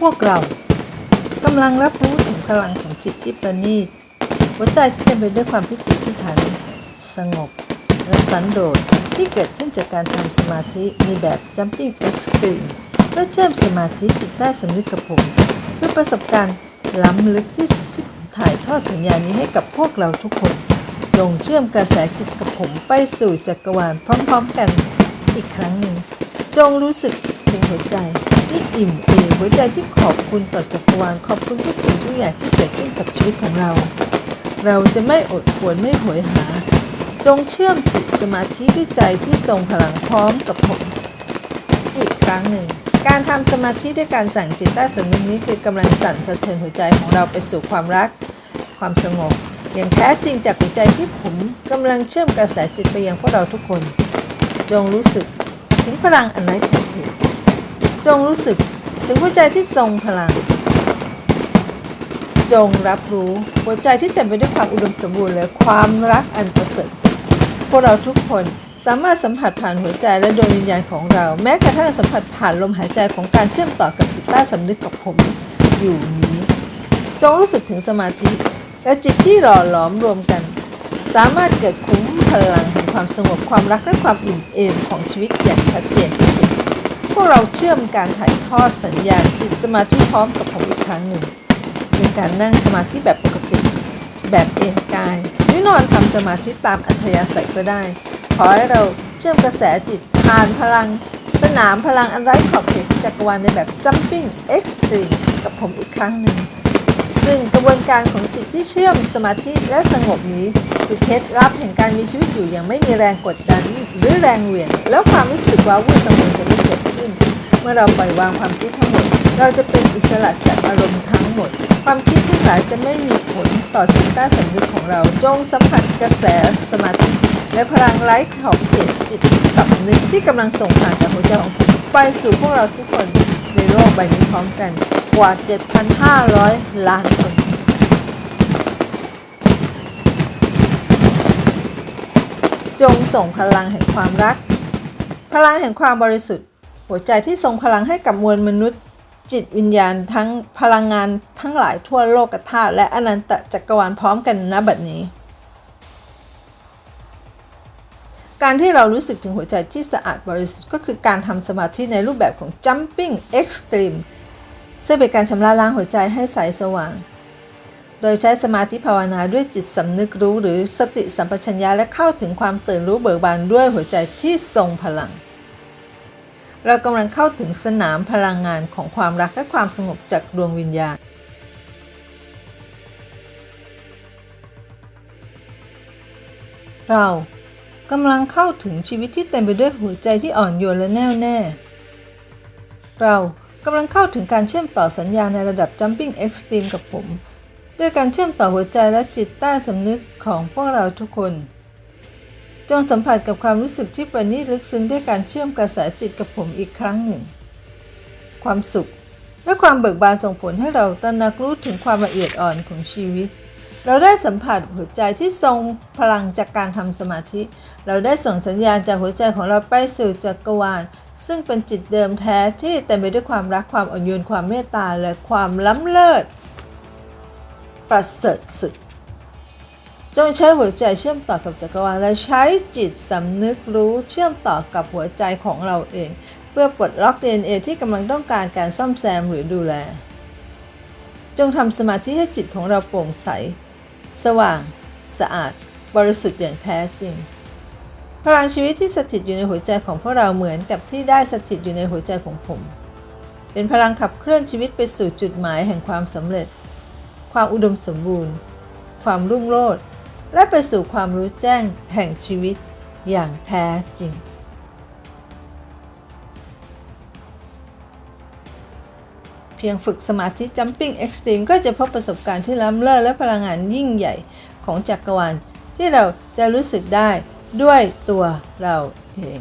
พวกเรากำลังรับรู้ถึงพลังของจิตที่ประณีตหัวใจที่เต็มไปด้วยความพิถีพิถัน สงบ และสันโดษที่เกิดขึ้นจากการทำสมาธิในแบบ Jumping Extreme เพื่อเชื่อมสมาธิจิตใต้สำนึกกับผมคือประสบการณ์ล้ำลึกที่สุดที่ผมถ่ายทอดสัญญาณนี้ให้กับพวกเราทุกคนจงเชื่อมกระแสจิตกับผมไปสู่จักรวาลพร้อมๆกันอีกครั้งหนึ่ง จงรู้สึกถึงหัวใจที่อิ่มเอม หัวใจที่ขอบคุณต่อจักรวาลขอบคุณทุกสิ่งทุกอย่างที่เกิดขึ้นกับชีวิตของเรา เราจะไม่อดควรไม่โหยหา จงเชื่อมจิตสมาธิด้วยใจที่ทรงพลังพร้อมกับผม อีกครั้งหนึ่ง การทำสมาธิด้วยการสั่งจิตใต้สำนึกนี้คือกำลังสั่นสะเทือนหัวใจของเราไปสู่ความรัก ความสงบ อย่างแท้จริงจากหัวใจที่ผมกำลังเชื่อมกระแสจิตไปยังพวกเราทุกคน จงรู้สึกถึงพลังอันไร้ขอบเขตจงรู้สึก ถึงหัวใจที่ทรงพลัง จงรับรู้หัวใจที่เต็มไปด้วยความอุดมสมบูรณ์และความรักอันประเสริฐสุด พวกเราทุกคนสามารถสัมผัสผ่านหัวใจและดวงวิญญาณของเรา แม้กระทั่งสัมผัสผ่านลมหายใจของการเชื่อมต่อกับจิตใต้สำนึกกับผมอยู่นี้ จงรู้สึกถึงสมาธิ และจิตที่หล่อหลอมรวมกัน สามารถเกิดคุ้มพลังแห่งความสงบความรักและความอิ่มเอมของชีวิตอย่างชัดเจนที่สุด วกเราเชื่อมการถ่ายทอดสัญญาณจิตสมาธิพร้อมกับผมอีกครั้งหนึ่งเป็นการนั่งสมาธิแบบปกติ แบบเอนกายหรือนอนทำสมาธิตามอัธยาศัยก็ได้ ขอให้เราเชื่อมกระแสจิตผ่านพลัง สนามพลังอันไร้ขอบเขตจักรวาลในแบบจัมปิ้งเอ็กซ์ตรีมกับผมอีกครั้งหนึ่ง ซึ่งกระบวนการของจิตที่เชื่อมสมาธิและสงบนี้คือเคล็ดลับแห่งการมีชีวิตอยู่อย่างไม่มีแรงกดดัน หรือแรงเหวี่ยง แล้วความรู้สึกว้าวุ่นกังวลจะไม่เกิดขึ้น เมื่อเราปล่อยวางความคิดทั้งหมด เราจะเป็นอิสระจากอารมณ์ทั้งหมด ความคิดทั้งหลายจะไม่มีผลต่อจิตใต้สำนึกของเราจงสัมผัสกระแสสมาธิและพลังไร้ขอบเขตจิตสำนึกที่กำลังส่งผ่านจากหัวใจของผมไปสู่พวกเราทุกคนในโลกใบนี้พร้อมกัน กว่า 7,500 ล้านคน จงส่งพลังแห่งความรัก พลังแห่งความบริสุทธิ์ หัวใจที่ทรงพลังให้กับมวลมนุษย์ จิตวิญญาณทั้งพลังงานทั้งหลายทั่วโลกธาตุและอนันตจักรวาลพร้อมกันณบัดนี้ การที่เรารู้สึกถึงหัวใจที่สะอาดบริสุทธิ์ก็คือการทำสมาธิในรูปแบบของ jumping extreme ซึ่งเป็นการชำระล้างหัวใจให้ใสสว่าง โดยใช้สมาธิภาวนาด้วยจิตสำนึกรู้หรือสติสัมปชัญญะและเข้าถึงความตื่นรู้เบิกบานด้วยหัวใจที่ทรงพลัง เรากำลังเข้าถึงสนามพลังงานของความรักและความสงบจากดวงวิญญาณเรากำลังเข้าถึงชีวิตที่เต็มไปด้วยหัวใจที่อ่อนโยนและแน่วแน่ เรา กำลังเข้าถึงการเชื่อมต่อสัญญาณในระดับ Jumping Extreme กับผม ด้วยการเชื่อมต่อหัวใจและจิตใต้สำนึกของพวกเราทุกคน จงสัมผัสกับความรู้สึกที่ประณีตลึกซึ้งด้วยการเชื่อมกระแสจิตกับผมอีกครั้งหนึ่ง ความสุข และความเบิกบานส่งผลให้เราตระหนักรู้ถึงความละเอียดอ่อนของชีวิต เราได้สัมผัสหัวใจที่ทรงพลังจากการทำสมาธิ เราได้ส่งสัญญาณจากหัวใจของเราไปสู่จักรวาล ซึ่งเป็นจิตเดิมแท้ที่เต็มไปด้วยความรักความอ่อนโยนความเมตตาและความล้ำเลิศประเสริฐสุด จงใช้หัวใจเชื่อมต่อกับจักรวาลและใช้จิตสำนึกรู้เชื่อมต่อกับหัวใจของเราเอง เพื่อปลดล็อก DNA ที่กำลังต้องการการซ่อมแซมหรือดูแล จงทำสมาธิให้จิตของเราโปร่งใส สว่าง สะอาด บริสุทธิ์อย่างแท้จริง พลังชีวิตที่สถิตอยู่ในหัวใจของพวกเราเหมือนกับที่ได้สถิตอยู่ในหัวใจของผม เป็นพลังขับเคลื่อนชีวิตไปสู่จุดหมายแห่งความสำเร็จ ความอุดมสมบูรณ์ ความรุ่งโรจน์และไปสู่ความรู้แจ้งแห่งชีวิตอย่างแท้จริง เพียงฝึกสมาธิ Jumping Extreme ก็จะพบประสบการณ์ที่ล้ำเลิศและพลังงานยิ่งใหญ่ของจักรวาลที่เราจะรู้สึกได้ ด้วยตัวเราเอง